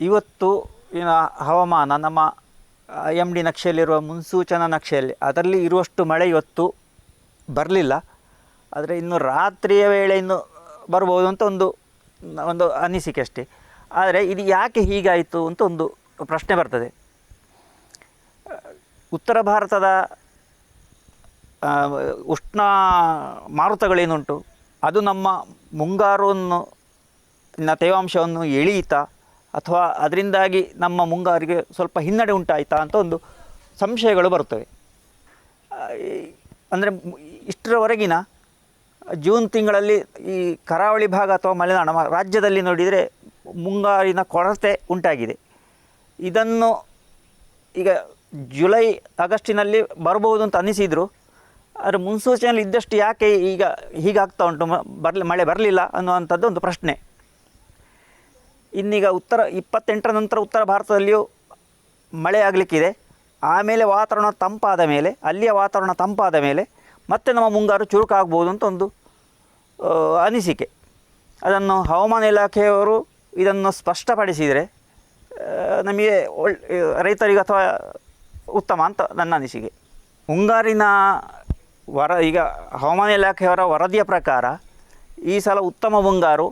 ಇವತ್ತು ಹವಾಮಾನ, ನಮ್ಮ ಎಂ ಡಿ ನಕ್ಷೆಯಲ್ಲಿರುವ ಮುನ್ಸೂಚನಾ ನಕ್ಷೆಯಲ್ಲಿ ಅದರಲ್ಲಿ ಇರುವಷ್ಟು ಮಳೆ ಇವತ್ತು ಬರಲಿಲ್ಲ. ಆದರೆ ಇನ್ನು ರಾತ್ರಿಯ ವೇಳೆ ಇನ್ನು ಬರ್ಬೋದು ಅಂತ ಒಂದು ಒಂದು ಅನಿಸಿಕೆ ಅಷ್ಟೇ. ಆದರೆ ಇದು ಯಾಕೆ ಹೀಗಾಯಿತು ಅಂತ ಒಂದು ಪ್ರಶ್ನೆ ಬರ್ತದೆ. ಉತ್ತರ ಭಾರತದ ಉಷ್ಣ ಮಾರುತಗಳೇನುಂಟು? ಅದು ನಮ್ಮ ಮುಂಗಾರವನ್ನು ತೇವಾಂಶವನ್ನು ಎಳೆಯಿತಾ ಅಥವಾ ಅದರಿಂದಾಗಿ ನಮ್ಮ ಮುಂಗಾರಿಗೆ ಸ್ವಲ್ಪ ಹಿನ್ನಡೆ ಉಂಟಾಯಿತಾ ಅಂತ ಒಂದು ಸಂಶಯಗಳು ಬರ್ತವೆ ಅಂದರೆ ಇಷ್ಟರವರೆಗಿನ ಜೂನ್ ತಿಂಗಳಲ್ಲಿ ಈ ಕರಾವಳಿ ಭಾಗ ಅಥವಾ ಮಲೆನಾಡು ರಾಜ್ಯದಲ್ಲಿ ನೋಡಿದರೆ ಮುಂಗಾರಿನ ಕೊರತೆ ಉಂಟಾಗಿದೆ. ಇದನ್ನು ಈಗ ಜುಲೈ, ಆಗಸ್ಟಿನಲ್ಲಿ ಬರಬಹುದು ಅಂತ ಅನ್ನಿಸಿದ್ರು ಆದರೆ ಮುನ್ಸೂಚನೆಯಲ್ಲಿ ಇದ್ದಷ್ಟು ಯಾಕೆ ಈಗ ಹೀಗಾಗ್ತಾ ಉಂಟು? ಬರಲಿ, ಮಳೆ ಬರಲಿಲ್ಲ ಅನ್ನುವಂಥದ್ದು ಒಂದು ಪ್ರಶ್ನೆ. ಇನ್ನೀಗ ಉತ್ತರ, ಇಪ್ಪತ್ತೆಂಟರ ನಂತರ ಉತ್ತರ ಭಾರತದಲ್ಲಿಯೂ ಮಳೆ ಆಗಲಿಕ್ಕಿದೆ. ಆಮೇಲೆ ವಾತಾವರಣ ತಂಪಾದ ಮೇಲೆ, ಅಲ್ಲಿಯ ವಾತಾವರಣ ತಂಪಾದ ಮೇಲೆ ಮತ್ತೆ ನಮ್ಮ ಮುಂಗಾರು ಚುರುಕಾಗ್ಬೋದು ಅಂತ ಒಂದು ಅನಿಸಿಕೆ. ಅದನ್ನು ಹವಾಮಾನ ಇಲಾಖೆಯವರು ಇದನ್ನು ಸ್ಪಷ್ಟಪಡಿಸಿದರೆ ನಮಗೆ ಒಳ್ಳೆ ರೈತರಿಗೆ ಅಥವಾ ಉತ್ತಮ ಅಂತ ನನ್ನ ಅನಿಸಿಕೆ. ಮುಂಗಾರಿನ ವರ, ಈಗ ಹವಾಮಾನ ಇಲಾಖೆಯವರ ವರದಿಯ ಪ್ರಕಾರ ಈ ಸಲ ಉತ್ತಮ ಮುಂಗಾರು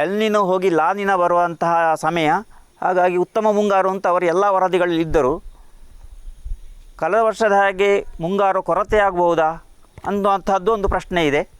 ಎಲ್ನಿನೋ ಹೋಗಿ ಲಾನಿನ ಬರುವಂತಹ ಸಮಯ. ಹಾಗಾಗಿ ಉತ್ತಮ ಮುಂಗಾರು ಅಂತ ಅವರು ಎಲ್ಲ ವರದಿಗಳಲ್ಲಿ ಇದ್ದರು. ಕಳೆದ ವರ್ಷದ ಹಾಗೆ ಮುಂಗಾರು ಕೊರತೆ ಆಗಬಹುದಾ ಅನ್ನುವಂಥದ್ದು ಒಂದು ಪ್ರಶ್ನೆ ಇದೆ.